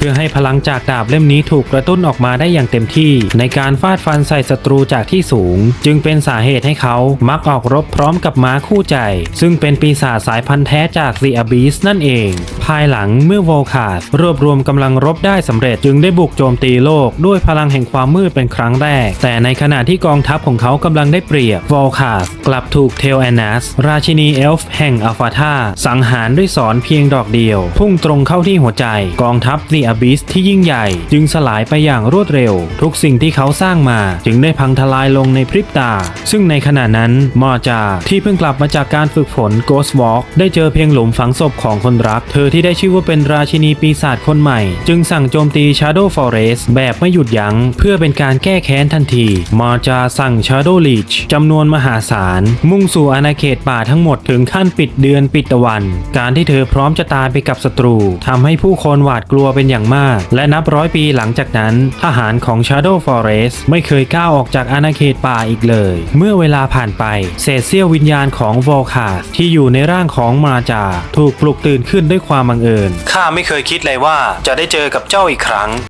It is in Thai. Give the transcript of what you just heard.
เพื่อให้พลังจากดาบเล่มนี้ถูกกระตุ้นออกมาได้อย่างเต็มที่ ในการฟาดฟันใส่ศัตรูจากที่สูง จึงเป็นสาเหตุให้เขามักออกรบพร้อมกับม้าคู่ใจ ซึ่งเป็นปีศาจสายพันธุ์แท้จาก The Abyss นั่นเอง ภายหลังเมื่อ v o l c a s รวบรวมกำลังรบได้สำเร็จจึงได้บุกโจมตีโลกด้วยพลังแห่งความมืดเป็นครั้งแรก แต่ในขณะที่กองทัพของเขากำลังได้เปรียบ v o l c a s กลับถูกเทลแอนนัสราชินีเอลฟ์แห่งอัลฟาธาสังหารด้วยสอนเพียงดอกเดียว พุ่งตรงเข้าที่หัวใจกองทัพซี The Abyss ที่ยิ่งใหญ่ จึงสลายไปอย่างรวดเร็ว ทุกสิ่งที่เขาสร้างมา จึงได้พังทลายลงในพริบตา ซึ่งในขณะนั้นมอจาที่เพิ่งกลับมาจากการฝึกฝน Ghost Walk ได้เจอเพียงหลุมฝังศพของคนรัก เธอที่ได้ชื่อว่าเป็นราชินีปีศาจคนใหม่ จึงสั่งโจมตี Shadow Forest แบบไม่หยุดยัง้งเพื่อเป็นการแก้แค้นทันทีมอจาสั่ง Shadow Leech จำนวนมหาศาล มุ่งสู่อาณาเขตป่าทั้งหมดถึงขั้นปิดเดือนปิดตะวัน การที่เธอพร้อมจะตายไปกับศัตรูทำให้ผู้คนหวาดกลัวเป็นอย่างมาก และนับร้อยปีหลังจากนั้น ทหารของ Shadow Forest ไม่เคยก้าวออกจากอาณาเขตป่าอีกเลย เมื่อเวลาผ่านไป เศษเสี้ยววิญญาณของวอลคาสที่อยู่ในร่างของมาจา ถูกปลุกตื่นขึ้นด้วยความบังเอิญข้าไม่เคยคิดเลยว่าจะได้เจอกับเจ้าอีกครั้ง